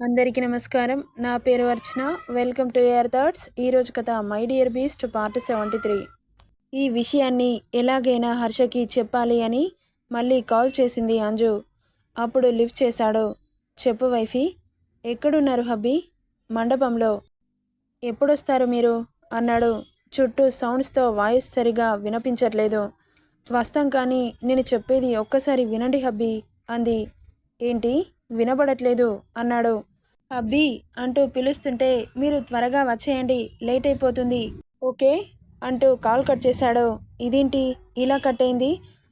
అందరికీ నమస్కారం. నా పేరు Archana. Welcome to air thoughts. ఈరోజు కథ my dear beast part seventy three. ఈ విషయాన్ని ఎలాగైనా హర్షకి చెప్పాలి అని మళ్ళీ కాల్ చేసింది అంజు. అప్పుడు లిఫ్ట్ చేశాడు. చెప్పు వైఫీ ఎక్కడున్నారు హబ్బీ? మండపంలో. ఎప్పుడొస్తారు మీరు? అన్నాడు. చుట్టూ సౌండ్స్తో వాయిస్ సరిగా వినిపించట్లేదు. వస్తాం కానీ నేను చెప్పేది ఒక్కసారి వినండి హబ్బీ అంది. ఏంటి? వినబడట్లేదు అన్నాడు. అబ్బి! అంటూ పిలుస్తుంటే మీరు త్వరగా వచ్చేయండి లేట్ అయిపోతుంది. ఓకే? అంటూ కాల్ కట్ చేశాడు. ఇదేంటి? ఇలా కట్ అయింది?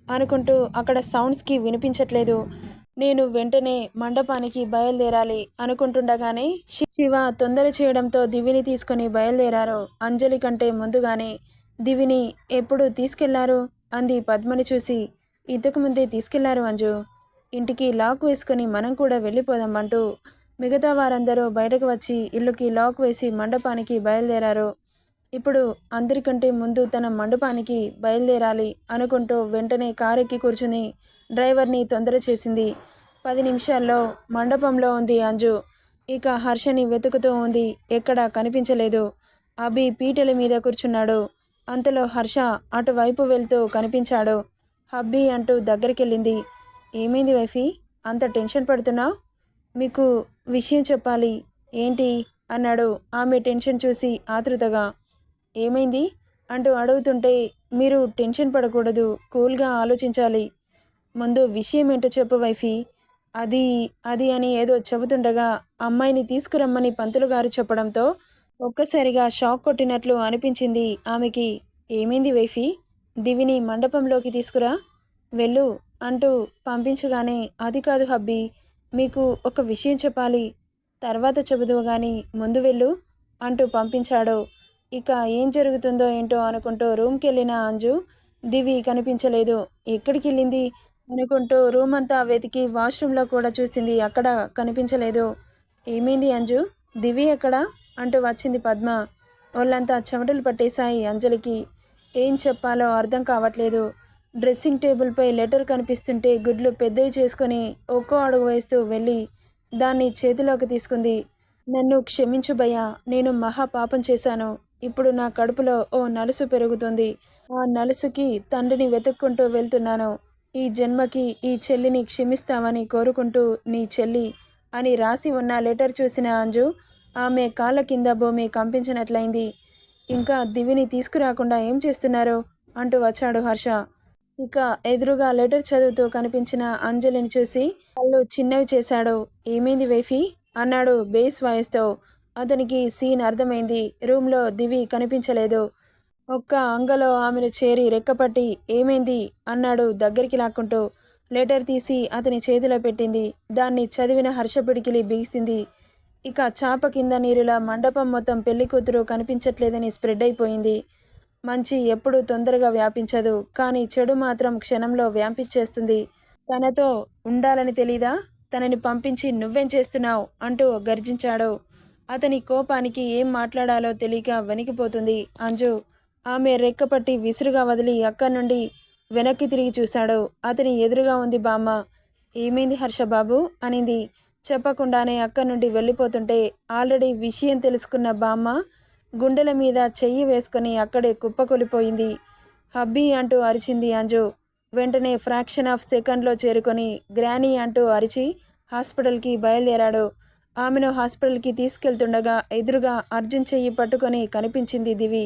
అనుకుంటూ అక్కడ సౌండ్స్కి వినిపించట్లేదు. నేను వెంటనే మండపానికి బయలుదేరాలి అనుకుంటుండగానే శివ తొందర చేయడంతో దివిని తీసుకొని బయలుదేరారు. అంజలి కంటే ముందుగానే దివిని ఎప్పుడు తీసుకెళ్ళారు? అంది పద్మని చూసి. ఇంతకుముందే తీసుకెళ్ళారు అంజు. ఇంటికి లాక్ వేసుకొని మనం కూడా వెళ్ళిపోదామంటూ మిగతా వారందరూ బయటకు వచ్చి ఇల్లుకి లాక్ వేసి మండపానికి బయలుదేరారు. ఇప్పుడు అందరికంటే ముందు తన మండపానికి బయలుదేరాలి అనుకుంటూ వెంటనే కారెక్కి కూర్చుని డ్రైవర్ని తొందర చేసింది. పది నిమిషాల్లో మండపంలో ఉంది అంజు. ఇక హర్షని వెతుకుతూ ఉంది. ఎక్కడా కనిపించలేదు. అభి పీటల మీద కూర్చున్నాడు. అంతలో హర్ష అటువైపు వెళ్తూ కనిపించాడు. హబ్బీ అంటూ దగ్గరికెళ్ళింది. ఏమైంది వైఫీ? అంత టెన్షన్ పడుతున్నావు? మీకు విషయం చెప్పాలి. ఏంటి? అన్నాడు. ఆమె టెన్షన్ చూసి ఆతృతగా. ఏమైంది? అంటూ అడుగుతుంటే మీరు టెన్షన్ పడకూడదు. కూల్గా ఆలోచించాలి. ముందు విషయం ఏంటో చెప్పు వైఫీ. అది అది అని ఏదో చెబుతుండగా అమ్మాయిని తీసుకురమ్మని పంతులు గారు చెప్పడంతో ఒక్కసారిగా షాక్ కొట్టినట్లు అనిపించింది ఆమెకి. ఏమైంది వైఫీ? దివిని మండపంలోకి తీసుకురా. వెళ్ళు. అంటూ పంపించగానే అది కాదు హబ్బీ మీకు ఒక విషయం చెప్పాలి. తర్వాత చెబుదువు గాని ముందు వెళ్ళు అంటూ పంపించాడు. ఇక ఏం జరుగుతుందో ఏంటో అనుకుంటూ రూమ్కి వెళ్ళిన అంజు దివి కనిపించలేదు. ఎక్కడికి వెళ్ళింది అనుకుంటూ రూమ్ అంతా వెతికి వాష్రూమ్లో కూడా చూసింది అక్కడ కనిపించలేదు. ఏమైంది అంజు? దివి ఎక్కడ? అంటూ వచ్చింది పద్మ. వాళ్ళంతా చెమటలు పట్టేశాయి అంజలికి. ఏం చెప్పాలో అర్థం కావట్లేదు. డ్రెస్సింగ్ టేబుల్పై లెటర్ కనిపిస్తుంటే గుడ్లు పెద్దవి చేసుకొని ఒక్కో అడుగు వేస్తూ వెళ్ళి దాన్ని చేతిలోకి తీసుకుంది. నన్ను క్షమించు భయ్యా నేను మహా పాపం చేశాను. ఇప్పుడు నా కడుపులో ఓ నలుసు పెరుగుతుంది. ఆ నలుసుకి తండ్రిని వెతుక్కుంటూ వెళ్తున్నాను. ఈ జన్మకి ఈ చెల్లిని క్షమిస్తామని కోరుకుంటూ నీ చెల్లి అని రాసి ఉన్న లెటర్ చూసిన అంజు ఆమె కాళ్ళ కింద భూమి కంపించినట్లయింది. ఇంకా దివిని తీసుకురాకుండా ఏం చేస్తున్నారు? అంటూ వచ్చాడు హర్ష. ఇక ఎదురుగా లెటర్ చదువుతూ కనిపించిన అంజలిని చూసి కళ్ళు చిన్నవి చేశాడు. ఏమైంది వేఫి? అన్నాడు బేస్ వాయిస్తో. అతనికి సీన్ అర్థమైంది. రూమ్లో దివి కనిపించలేదు. ఒక్క అంగలో ఆమెను చేరి రెక్కపట్టి ఏమైంది? అన్నాడు దగ్గరికి లాక్కుంటూ. లెటర్ తీసి అతని చేతిలో పెట్టింది. దాన్ని చదివిన హర్షపిడికిలి బిగిసింది. ఇక చాప కింద నీరులా మండపం మొత్తం పెళ్ళి కూతురు కనిపించట్లేదని స్ప్రెడ్ అయిపోయింది. మంచి ఎప్పుడు తొందరగా వ్యాపించదు కానీ చెడు మాత్రం క్షణంలో వ్యాపించేస్తుంది. తనతో ఉండాలని తెలీదా? తనని పంపించి నువ్వేం చేస్తున్నావు? అంటూ గర్జించాడు. అతని కోపానికి ఏం మాట్లాడాలో తెలియక వెనికిపోతుంది అంజు ఆమె రెక్కపట్టి విసురుగా వదిలి అక్కడి నుండి వెనక్కి తిరిగి చూశాడు. అతని ఎదురుగా ఉంది బామ్మ. ఏమైంది హర్షబాబు అనింది. చెప్పకుండానే అక్కడి నుండి వెళ్ళిపోతుంటే ఆల్రెడీ విషయం తెలుసుకున్న బామ్మ గుండెల మీద చెయ్యి వేసుకొని అక్కడే కుప్పకూలిపోయింది. హబ్బీ అంటూ అరిచింది అంజు. వెంటనే ఫ్రాక్షన్ ఆఫ్ సెకండ్లో చేరుకొని గ్రానీ అంటూ అరిచి హాస్పిటల్కి బయలుదేరాడు. ఆమెను హాస్పిటల్కి తీసుకెళ్తుండగా ఎదురుగా అర్జున్ చెయ్యి పట్టుకొని కనిపించింది దివి.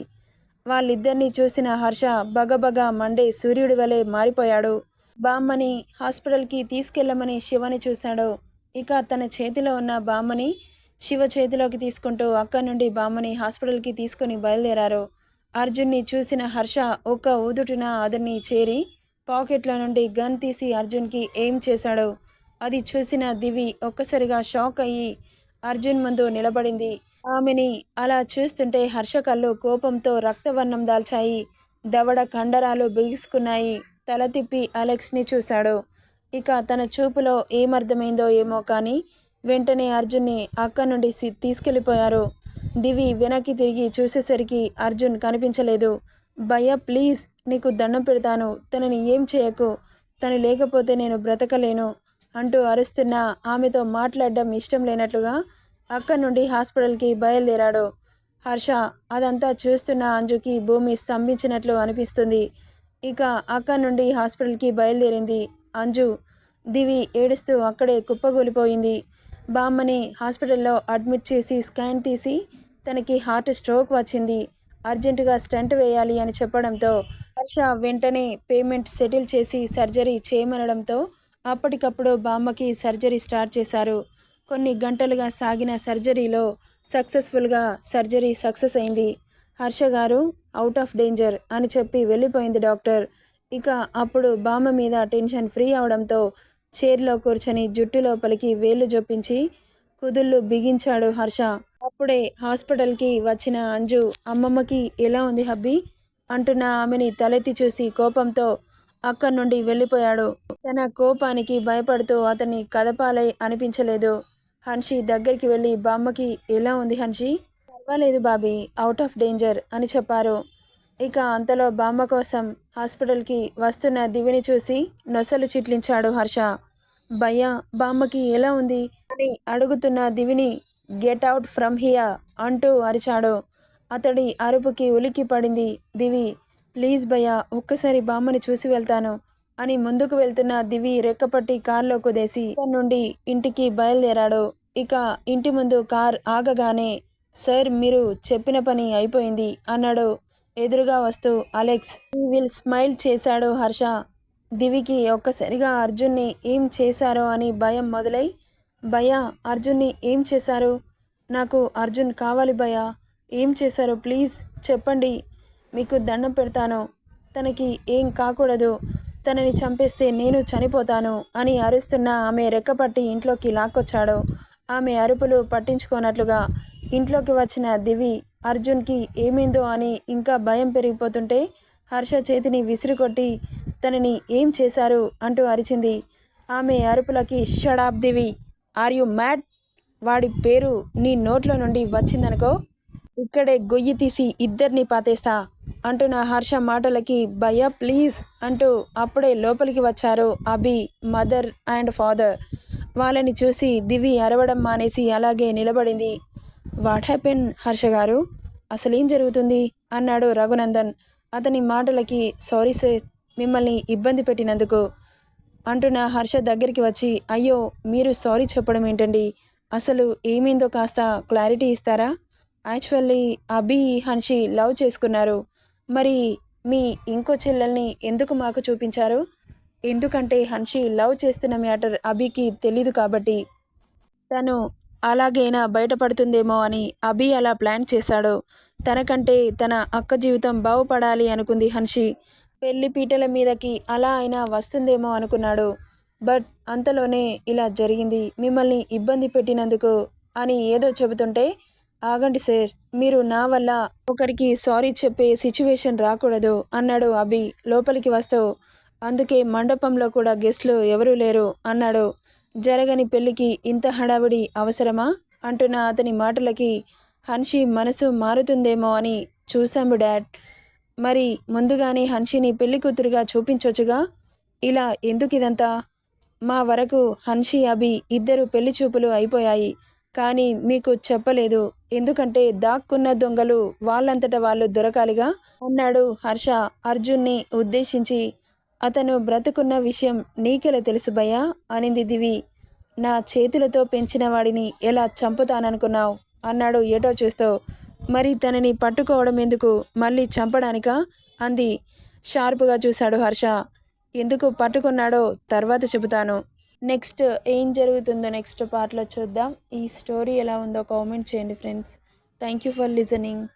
వాళ్ళిద్దరినీ చూసిన హర్ష బగబగ మండే సూర్యుడి వలె మారిపోయాడు. బామ్మని హాస్పిటల్కి తీసుకెళ్ళమని శివని చూశాడు. ఇక తన చేతిలో ఉన్న బామ్మని శివ చేతిలోకి తీసుకుంటూ అక్కడి నుండి బామ్మని హాస్పిటల్కి తీసుకుని బయలుదేరారు. అర్జున్ని చూసిన హర్ష ఒక్క ఊదుటున అతన్ని చేరి పాకెట్లో నుండి గన్ తీసి అర్జున్కి ఏం చేశాడు? అది చూసిన దివి ఒక్కసారిగా షాక్ అయ్యి అర్జున్ ముందు నిలబడింది. ఆమెని అలా చూస్తుంటే హర్ష కళ్ళు కోపంతో రక్తవర్ణం దాల్చాయి. దవడ కండరాలు బిగుసుకున్నాయి. తల తిప్పి అలెక్స్ని చూశాడు. ఇక తన చూపులో ఏమర్థమైందో ఏమో కానీ వెంటనే అర్జున్ని అక్కడి నుండి సి- తీసుకెళ్ళిపోయారు. దివి వెనక్కి తిరిగి చూసేసరికి అర్జున్ కనిపించలేదు. భయ ప్లీజ్ నీకు దండం పెడతాను. తనని ఏం చేయకు. తను లేకపోతే నేను బ్రతకలేను అంటూ అరుస్తున్న ఆమెతో మాట్లాడడం ఇష్టం లేనట్లుగా అక్కడి నుండి హాస్పిటల్కి బయలుదేరాడు. హర్ష అదంతా చూస్తున్న అంజుకి భూమి స్తంభించినట్లు అనిపిస్తుంది. ఇక అక్కడి నుండి హాస్పిటల్కి బయలుదేరింది అంజు. దివి ఏడుస్తూ అక్కడే కుప్పగూలిపోయింది. బామ్మని హాస్పిటల్లో అడ్మిట్ చేసి స్కాన్ తీసి తనకి హార్ట్ స్ట్రోక్ వచ్చింది. అర్జెంటుగా స్టంట్ వేయాలి అని చెప్పడంతో హర్ష వెంటనే పేమెంట్ సెటిల్ చేసి సర్జరీ చేయమనడంతో అప్పటికప్పుడు బామ్మకి సర్జరీ స్టార్ట్ చేశారు. కొన్ని గంటలుగా సాగిన సర్జరీలో సక్సెస్ఫుల్గా సర్జరీ సక్సెస్ అయింది. హర్ష గారు అవుట్ ఆఫ్ డేంజర్ అని చెప్పి వెళ్ళిపోయింది డాక్టర్. ఇక అప్పుడు బామ్మ మీద టెన్షన్ ఫ్రీ అవడంతో చైర్లో కూర్చొని జుట్టు లోపలికి వేళ్ళు జొప్పించి కుదుళ్ళు బిగించాడు హర్ష. అప్పుడే హాస్పిటల్కి వచ్చిన అంజు అమ్మమ్మకి ఎలా ఉంది హబ్బీ? అంటున్న ఆమెని తలెత్తి చూసి కోపంతో అక్కడి నుండి వెళ్ళిపోయాడు. తన కోపానికి భయపడుతూ అతన్ని కదపాలై అనిపించలేదు. హన్షి దగ్గరికి వెళ్ళి బామ్మకి ఎలా ఉంది హన్షి? పర్వాలేదు బాబీ అవుట్ ఆఫ్ డేంజర్ అని చెప్పారు. ఇక అంతలో బామ్మ కోసం హాస్పిటల్కి వస్తున్న దివిని చూసి నొసలు చిట్లించాడు హర్ష. భయ్య బామ్మకి ఎలా ఉంది? అని అడుగుతున్న దివిని గెట్ అవుట్ ఫ్రమ్ హియా అంటూ అరిచాడు. అతడి అరుపుకి ఉలిక్కి పడింది దివి. ప్లీజ్ భయ్య ఒక్కసారి బామ్మని చూసి వెళ్తాను అని ముందుకు వెళ్తున్న దివి రెక్కపట్టి కారులో కుదేసి నుండి ఇంటికి బయలుదేరాడు. ఇక ఇంటి ముందు కార్ ఆగగానే సార్ మీరు చెప్పిన పని అయిపోయింది అన్నాడు. ఎదురుగా వస్తూ అలెక్స్ ఈ విల్ స్మైల్ చేశాడు హర్ష. దివికి ఒక్కసారిగా అర్జున్ని ఏం చేశారో అని భయం మొదలై భయ అర్జున్ని ఏం చేశారు? నాకు అర్జున్ కావాలి భయ ఏం చేశారు ప్లీజ్ చెప్పండి. మీకు దండం పెడతాను. తనకి ఏం కాకూడదు. తనని చంపేస్తే నేను చనిపోతాను అని అరుస్తున్న ఆమె రెక్కపట్టి ఇంట్లోకి లాక్కొచ్చాడు. ఆమె అరుపులు పట్టించుకోనట్లుగా ఇంట్లోకి వచ్చిన దివి అర్జున్కి ఏమైందో అని ఇంకా భయం పెరిగిపోతుంటే హర్ష చేతిని విసిరికొట్టి తనని ఏం చేశారు? అంటూ అరిచింది. ఆమె అరుపులకి Shadab Divi are you mad వాడి పేరు నీ నోట్లో నుండి వచ్చిందనుకో ఇక్కడే గొయ్యి తీసి ఇద్దరిని పాతేస్తా అంటున్న హర్ష మాటలకి భయ ప్లీజ్ అంటూ అప్పుడే లోపలికి వచ్చారు అభి మదర్ అండ్ ఫాదర్. వాళ్ళని చూసి దివి అరవడం మానేసి అలాగే నిలబడింది. వాట్ హ్యాపెన్ హర్ష గారు? అసలేం జరుగుతుంది? అన్నాడు రఘునందన్. అతని మాటలకి సారీ సార్ మిమ్మల్ని ఇబ్బంది పెట్టినందుకు. అంటున్న హర్ష దగ్గరికి వచ్చి అయ్యో మీరు సారీ చెప్పడం ఏంటండి? అసలు ఏమైందో కాస్త క్లారిటీ ఇస్తారా? యాక్చువల్లీ అభి హన్షి లవ్ చేసుకున్నారు. మరి మీ ఇంకో చెల్లెల్ని ఎందుకు మాకు చూపించారు? ఎందుకంటే హన్షి లవ్ చేస్తున్న మ్యాటర్ అభికి తెలీదు కాబట్టి. తను అలాగైనా బయటపడుతుందేమో అని అభి అలా ప్లాన్ చేశాడు. తనకంటే తన అక్క జీవితం బాగుపడాలి అనుకుంది హన్షి. పెళ్ళి పీటల మీదకి అలా అయినా వస్తుందేమో అనుకున్నాడు. బట్ అంతలోనే ఇలా జరిగింది. మిమ్మల్ని ఇబ్బంది పెట్టినందుకు అని ఏదో చెబుతుంటే ఆగండి సార్ మీరు నా వల్ల ఒకరికి సారీ చెప్పే సిచ్యువేషన్ రాకూడదు అన్నాడు అభి. లోపలికి వస్తూ అందుకే మండపంలో కూడా గెస్ట్లు ఎవరూ లేరు అన్నాడు. జరగని పెళ్ళికి ఇంత హడావిడి అవసరమా? అంటున్న అతని మాటలకి హన్షి మనసు మారుతుందేమో అని చూశాము డాడ్. మరి ముందుగానే హన్షిని పెళ్ళి కూతురుగా చూపించొచ్చుగా? ఇలా ఎందుకు ఇదంతా మా వరకు హన్షి అభి ఇద్దరు పెళ్ళి చూపులు అయిపోయాయి. కానీ మీకు చెప్పలేదు. ఎందుకంటే దాక్కున్న దొంగలు వాళ్ళంతట వాళ్ళు దొరకాలిగా? అన్నాడు హర్ష అర్జున్ని ఉద్దేశించి. అతను బ్రతుకున్న విషయం నీకెలా తెలుసు భయ్యా? అనింది దివి. నా చేతులతో పెంచిన వాడిని ఎలా చంపుతాననుకున్నావు? అన్నాడు ఏటో చూస్తూ. మరి తనని పట్టుకోవడం ఎందుకు? మళ్ళీ చంపడానికా? అంది. షార్ప్గా చూశాడు హర్ష. ఎందుకు పట్టుకున్నాడో తర్వాత చెబుతాను. నెక్స్ట్ ఏం జరుగుతుందో నెక్స్ట్ పార్ట్లో చూద్దాం. ఈ స్టోరీ ఎలా ఉందో కామెంట్ చేయండి friends. Thank you for listening.